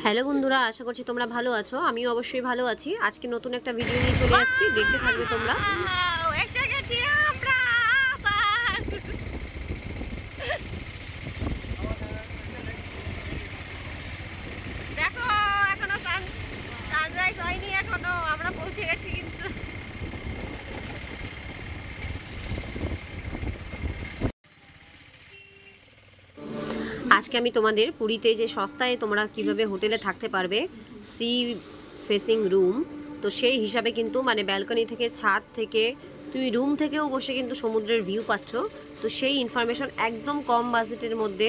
Hello বন্ধুরা, আশা করছি তোমরা ভালো আছো। আমিও অবশ্যই ভালো আছি। আজকে নতুন একটা ভিডিও নিয়ে চলে আসছি। দেখতে থাকবে তোমরা Wow, এসে গেছি আমরা আবার দেখো এখনও সান সানরাইজ হয়নি এখনও আমরা পৌঁছে গেছি কিন্তু আজকে আমি তোমাদের পুরীতে যে সস্তায় তোমরা কীভাবে হোটেলে থাকতে পারবে, সি ফেসিং রুম তো সেই হিসাবে কিন্তু মানে ব্যালকনি থেকে ছাদ থেকে তুমি রুম থেকেও বসে কিন্তু সমুদ্রের ভিউ পাচ্ছ। তো সেই ইনফরমেশন একদম কম বাজেটের মধ্যে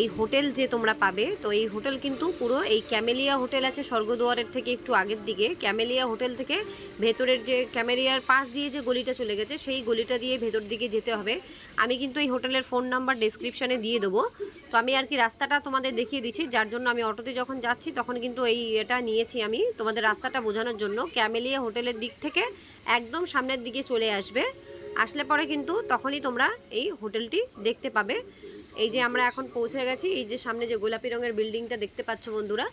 এই হোটেল যে তোমরা পাবে, তো এই হোটেল কিন্তু পুরো এই ক্যামেলিয়া হোটেল আছে স্বর্গদুয়ারের থেকে একটু আগের দিকে। ক্যামেলিয়া হোটেল থেকে ভেতরের যে ক্যামেলিয়ার পাশ দিয়ে যে গলিটা চলে গেছে, সেই গলিটা দিয়ে ভেতর দিকে যেতে হবে। আমি কিন্তু এই হোটেলের ফোন নাম্বার ডেসক্রিপশানে দিয়ে দেবো। তো আমি আর কি রাস্তাটা তোমাদের দেখিয়ে দিচ্ছি, যার জন্য আমি অটোতে যখন যাচ্ছি তখন কিন্তু এই এটা নিয়েছি আমি তোমাদের রাস্তাটা বোঝানোর জন্য। ক্যামেলিয়া হোটেলের দিক থেকে একদম সামনের দিকে চলে আসবে। আসলে পরে কিন্তু তখনই তোমরা এই হোটেলটি দেখতে পাবে। এই যে আমরা এখন পৌঁছে গেছি, এই যে সামনে যে গোলাপি রঙের বিল্ডিংটা দেখতে পাচ্ছ বন্ধুরা,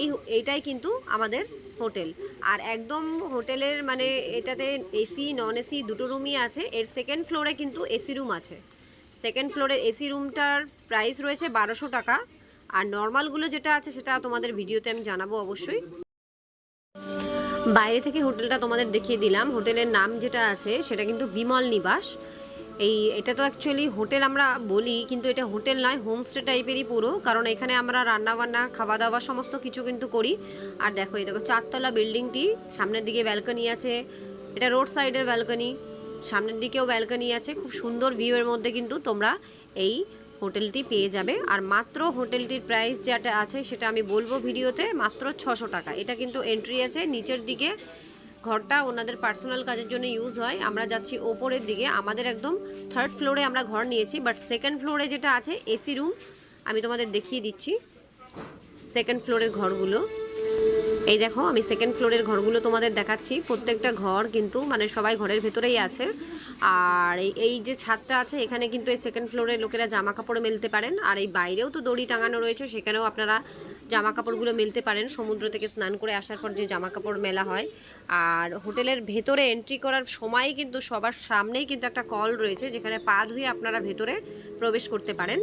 এই এইটাই কিন্তু আমাদের হোটেল। আর একদম হোটেলের মানে এটাতে এসি নন এসি দুটো রুমই আছে। এর সেকেন্ড ফ্লোরে কিন্তু এসি রুম আছে। সেকেন্ড ফ্লোরের এসি রুমটার প্রাইস রয়েছে বারোশো টাকা। আর নর্মালগুলো যেটা আছে সেটা তোমাদের ভিডিওতে আমি জানাব অবশ্যই। বাইরে থেকে হোটেলটা তোমাদের দেখিয়ে দিলাম। হোটেলের নাম যেটা আছে সেটা কিন্তু বিমল নিবাস। এই, এটা তো অ্যাকচুয়ালি হোটেল আমরা বলি, কিন্তু এটা হোটেল নয় হোমস্টে টাইপেরই পুরো, কারণ এখানে আমরা রান্না বান্না খাওয়া দাওয়া সমস্ত কিছু কিন্তু করি। আর দেখো, এই দেখো, চারতলা বিল্ডিংটি সামনের দিকে ব্যালকনি আছে, এটা রোড সাইডের ব্যালকনি সামনের দিকেও ব্যালকনি আছে, খুব সুন্দর ভিউয়ের মধ্যে কিন্তু তোমরা এই হোটেলটি পেয়ে যাবে। আর মাত্র হোটেলটির প্রাইস যেটা আছে, সেটা আমি বলব ভিডিওতে মাত্র ছশো টাকা। এটা কিন্তু এন্ট্রি আছে, নিচের দিকে ঘরটা ওনাদের পার্সোনাল কাজের জন্য ইউজ হয়। আমরা যাচ্ছি ওপরের দিকে। আমাদের একদম থার্ড ফ্লোরে আমরা ঘর নিয়েছি বাট সেকেন্ড ফ্লোরে যেটা আছে এসি রুম আমি তোমাদের দেখিয়ে দিচ্ছি। সেকেন্ড ফ্লোরের ঘরগুলো। এই দেখো, আমি সেকেন্ড ফ্লোরের ঘরগুলো তোমাদের দেখাচ্ছি। প্রত্যেকটা ঘর কিন্তু মানে সবাই ঘরের ভেতরেই আছে। আর এই যে ছাদটা আছে, এখানে কিন্তু এই সেকেন্ড ফ্লোরে লোকেরা জামা কাপড় মেলতে পারেন। আর এই বাইরেও তো দড়ি টাঙানো রয়েছে, সেখানেও আপনারা জামা কাপড়গুলো মেলতে পারেন। সমুদ্র থেকে স্নান করে আসার পর যে জামা কাপড় মেলা হয়। আর হোটেলের ভেতরে এন্ট্রি করার সময় কিন্তু সবার সামনেই কিন্তু একটা কল রয়েছে, যেখানে পা ধুয়ে আপনারা ভেতরে প্রবেশ করতে পারেন।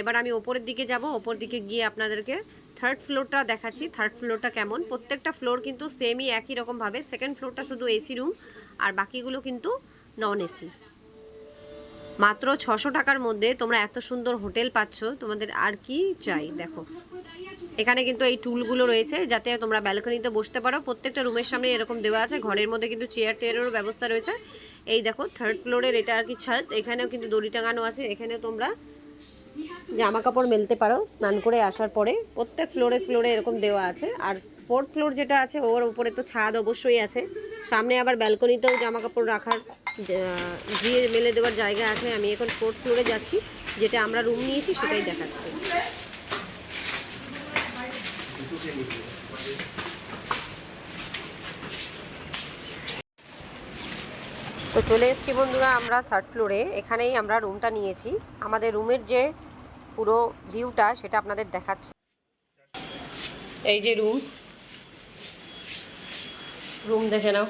এবার আমি ওপরের দিকে যাব, ওপর দিকে গিয়ে আপনাদেরকে থার্ড ফ্লোরটা দেখাচ্ছি। থার্ড ফ্লোরটা কেমন? প্রত্যেকটা ফ্লোর কিন্তু সেমই একই রকমভাবে। সেকেন্ড ফ্লোরটা শুধু এসি রুম আর বাকিগুলো কিন্তু নন এসি মাত্র ছশো টাকার মধ্যে তোমরা এত সুন্দর হোটেল পাচ্ছ, তোমাদের আর কি চাই? দেখো। এখানে কিন্তু এই টুলগুলো রয়েছে, যাতে তোমরা ব্যালকনিতে বসতে পারো। প্রত্যেকটা রুমের সামনে এরকম দেওয়া আছে, ঘরের মধ্যে কিন্তু চেয়ার টেয়ারেরও ব্যবস্থা রয়েছে। এই দেখো থার্ড ফ্লোরের এটা আর কি ছাদ, এখানেও কিন্তু দড়ি টাঙানো আছে এখানে তোমরা জামা কাপড় মেলতে পারো, স্নান করে আসার পরে। প্রত্যেক ফ্লোরে ফ্লোরে এরকম দেওয়া আছে, আর ফোর্থ ফ্লোর যেটা আছে, ওর উপরে তো ছাদ অবশ্যই আছে। সামনে আবার ব্যালকনিতেও জামা কাপড় রাখার ধুয়ে মেলে দেওয়ার জায়গা আছে। আমি এখন ফোর্থ ফ্লোরে যাচ্ছি, যেটা আমরা রুম নিয়েছি, সেটাই দেখাচ্ছি। তো চলে এসেছি বন্ধুরা আমরা থার্ড ফ্লোরে এখানেই আমরা রুমটা নিয়েছি। আমাদের রুমের যে পুরো ভিউটা সেটা আপনাদের দেখাচ্ছি। এই যে রুম রুম দেখে নাও।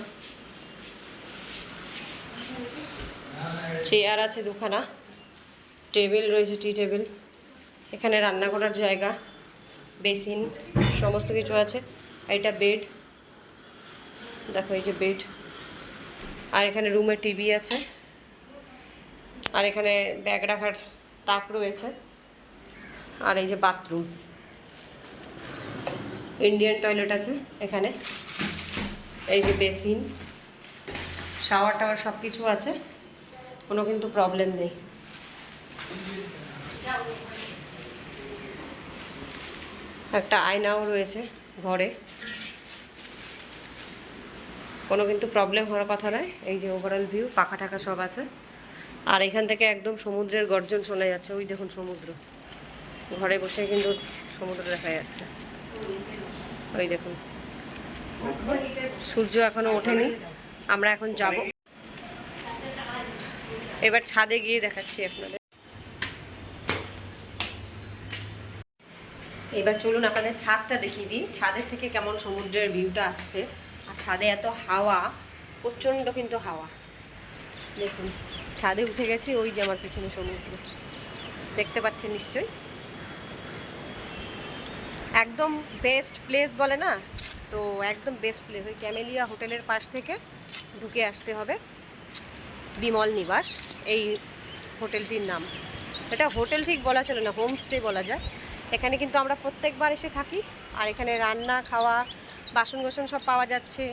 চেয়ার আছে দুখানা। টেবিল রয়েছে টি টেবিল এখানে রান্না করার জায়গা বেসিন সমস্ত কিছু আছে। এটা বেড দেখো এই যে বেড আর এখানে রুমে টিভি আছে। আর এখানে ব্যাগ রাখার তাক রয়েছে। আর এই যে বাথরুম ইন্ডিয়ান টয়লেট আছে এখানে। এই যে বেসিন শাওয়ার টাওয়ার সব কিছু আছে, কোনো কিন্তু প্রবলেম নেই। একটা আয়নাও রয়েছে ঘরে। কোনো কিন্তু প্রবলেম হওয়ার কথা নয়, এই যে ওভারঅল ভিউ পাখা টাকা সব আছে। আর এখান থেকে একদম সমুদ্রের গর্জন শোনা যাচ্ছে, ওই দেখুন সমুদ্র। ঘরে বসে কিন্তু সমুদ্র দেখা যাচ্ছে। ওই দেখুন। সূর্য এখনও ওঠেনি। আমরা এখন যাব। এবার ছাদে গিয়ে দেখাচ্ছি আপনাদের। এবার চলুন আপনাদের ছাদটা দেখিয়ে দিই। ছাদের থেকে কেমন সমুদ্রের ভিউটা আসছে। আর ছাদে এত হাওয়া, প্রচণ্ড কিন্তু হাওয়া। দেখুন, ছাদে উঠে গেছি ওই যে আমার পিছনে সমুদ্র। দেখতে পাচ্ছেন নিশ্চয়ই? একদম বেস্ট প্লেস বলে না? তো একদম বেস্ট প্লেস ওই ক্যামেলিয়া হোটেলের পাশ থেকে ঢুকে আসতে হবে। বিমল নিবাস, এই হোটেলটির নাম। এটা হোটেল ঠিক বলা চলে না হোমস্টে বলা যায়। এখানে কিন্তু আমরা প্রত্যেকবার এসে থাকি, আর এখানে রান্না, খাওয়া বাসন কোসন সব পাওয়া যাচ্ছে।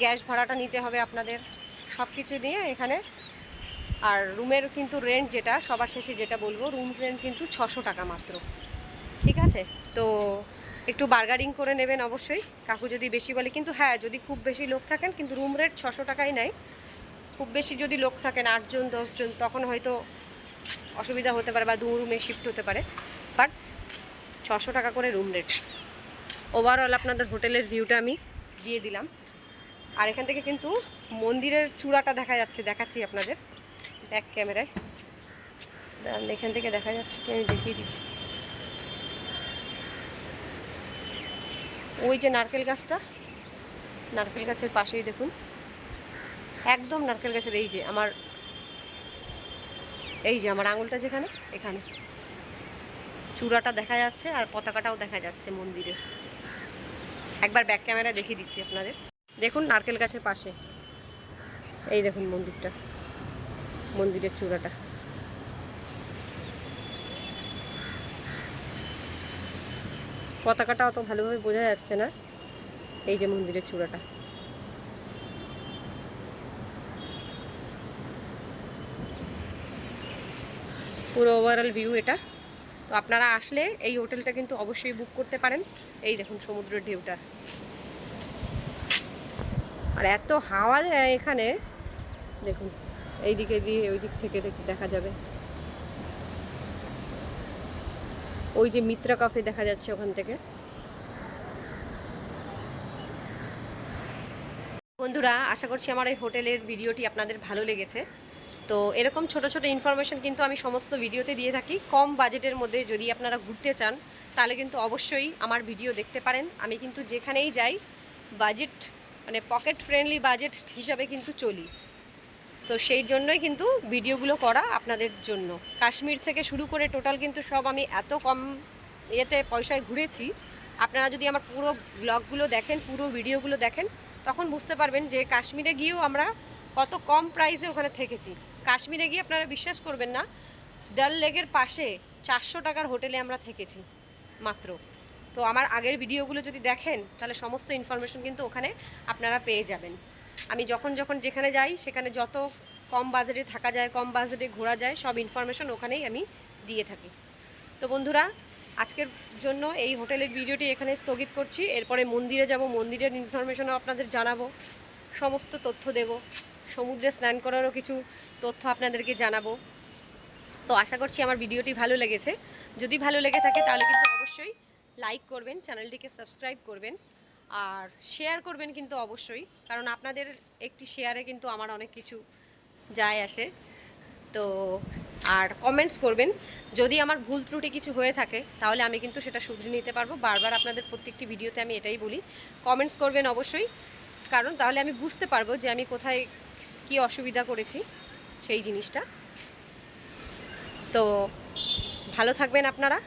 গ্যাস ভাড়াটা নিতে হবে আপনাদের সব কিছু নিয়ে এখানে। আর রুমের কিন্তু রেন্ট যেটা, সবার শেষে যেটা বলব রুম রেন্ট কিন্তু ছশো টাকা মাত্র। ঠিক আছে? তো একটু বার্গারিং করে নেবেন অবশ্যই, কাকু যদি বেশি বলে, কিন্তু হ্যাঁ যদি খুব বেশি লোক থাকেন, কিন্তু রুম রেট ছশো টাকাই নেয়। খুব বেশি যদি লোক থাকেন, আটজন, দশজন, তখন হয়তো অসুবিধা হতে পারে বা দু রুমে শিফট হতে পারে। বাট ছশো টাকা করে রুম রেট ওভারঅল আপনাদের হোটেলের ভিউটা আমি দিয়ে দিলাম। আর এখান থেকে কিন্তু মন্দিরের চূড়াটা দেখা যাচ্ছে, দেখাচ্ছি আপনাদের। ব্যাক ক্যামেরায় এখান থেকে দেখা যাচ্ছে কি, আমি দেখিয়ে দিচ্ছি। ওই যে নারকেল গাছটা, নারকেল গাছের পাশেই দেখুন। একদম নারকেল গাছের এই যে আমার, এই যে আমার আঙুলটা যেখানে, এখানে। চূড়াটা দেখা যাচ্ছে আর পতাকাটাও দেখা যাচ্ছে মন্দিরের। একবার ব্যাক ক্যামেরা দেখিয়ে দিচ্ছি আপনাদের। দেখুন নারকেল গাছের পাশে। এই দেখুন মন্দিরটা, মন্দিরের চূড়াটা। পতাকাটা অত ভালোভাবে বোঝা যাচ্ছে না। এই যে মন্দিরের চূড়াটা। পুরো ওভারঅল ভিউ এটা। তো আপনারা আসলে এই হোটেলটা কিন্তু অবশ্যই বুক করতে পারেন। এই দেখুন সমুদ্রের ঢেউটা। আর এত হাওয়া এখানে। দেখুন এই দিকে দিয়ে ওই দিক থেকে দেখা যাবে। ওই যে মিত্রা কাফে দেখা যাচ্ছে ওখান থেকে। বন্ধুরা, আশা করছি আমার এই হোটেলের ভিডিওটি আপনাদের ভালো লেগেছে। তো এরকম ছোট ছোট ইনফরমেশন কিন্তু আমি সমস্ত ভিডিওতে দিয়ে থাকি। কম বাজেটের মধ্যে যদি আপনারা ঘুরতে চান, তাহলে কিন্তু অবশ্যই আমার ভিডিও দেখতে পারেন। আমি কিন্তু যেখানেই যাই বাজেট মানে পকেট ফ্রেন্ডলি বাজেট হিসাবে কিন্তু চলি। তো সেই জন্যই কিন্তু ভিডিওগুলো করা আপনাদের জন্য। কাশ্মীর থেকে শুরু করে টোটাল কিন্তু সব আমি এত কম ইয়েতে পয়সায় ঘুরেছি, আপনারা যদি আমার পুরো ব্লগগুলো দেখেন, পুরো ভিডিওগুলো দেখেন, তখন বুঝতে পারবেন যে কাশ্মীরে গিয়েও আমরা কত কম প্রাইসে ওখানে থেকেছি। কাশ্মীরে গিয়ে আপনারা বিশ্বাস করবেন না ডাল লেকের পাশে চারশো টাকার হোটেলে আমরা থেকেছি মাত্র। তো আমার আগের ভিডিওগুলো যদি দেখেন, তাহলে সমস্ত ইনফরমেশন কিন্তু ওখানে আপনারা পেয়ে যাবেন। আমি যখন যখন যেখানে যাই, সেখানে যত কম বাজেটে থাকা যায়, কম বাজেটে ঘোরা যায়, সব ইনফরমেশন ওখানেই আমি দিয়ে থাকি। তো বন্ধুরা, আজকের জন্য এই হোটেলের ভিডিওটি এখানে স্থগিত করছি। এরপরে মন্দিরে যাব, মন্দিরের ইনফরমেশনও আপনাদের জানাব, সমস্ত তথ্য দেব, সমুদ্রে স্নান করারও কিছু তথ্য আপনাদেরকে জানাব। তো আশা করছি আমার ভিডিওটি ভালো লেগেছে। যদি ভালো লেগে থাকে, তাহলে কিন্তু অবশ্যই লাইক করবেন চ্যানেলটিকে সাবস্ক্রাইব করবেন। আর শেয়ার করবেন কিন্তু অবশ্যই, কারণ আপনাদের একটি শেয়ারে কিন্তু আমার অনেক কিছু যায় আসে। তো আর কমেন্টস করবেন, যদি আমার ভুল ত্রুটি কিছু হয়ে থাকে, তাহলে আমি কিন্তু সেটা শুধরে নিতে পারব। বারবার আপনাদের প্রত্যেকটি ভিডিওতে আমি এটাই বলি। কমেন্টস করবেন অবশ্যই, কারণ তাহলে আমি বুঝতে পারব যে আমি কোথায় কি অসুবিধা করেছি সেই জিনিসটা। তো ভালো থাকবেন আপনারা।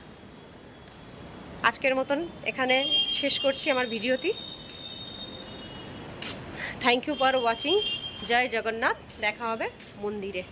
আজকের মতন এখানে শেষ করছি আমার ভিডিওটি। থ্যাংক ইউ ফর ওয়াচিং জয় জগন্নাথ। দেখা হবে মন্দিরে।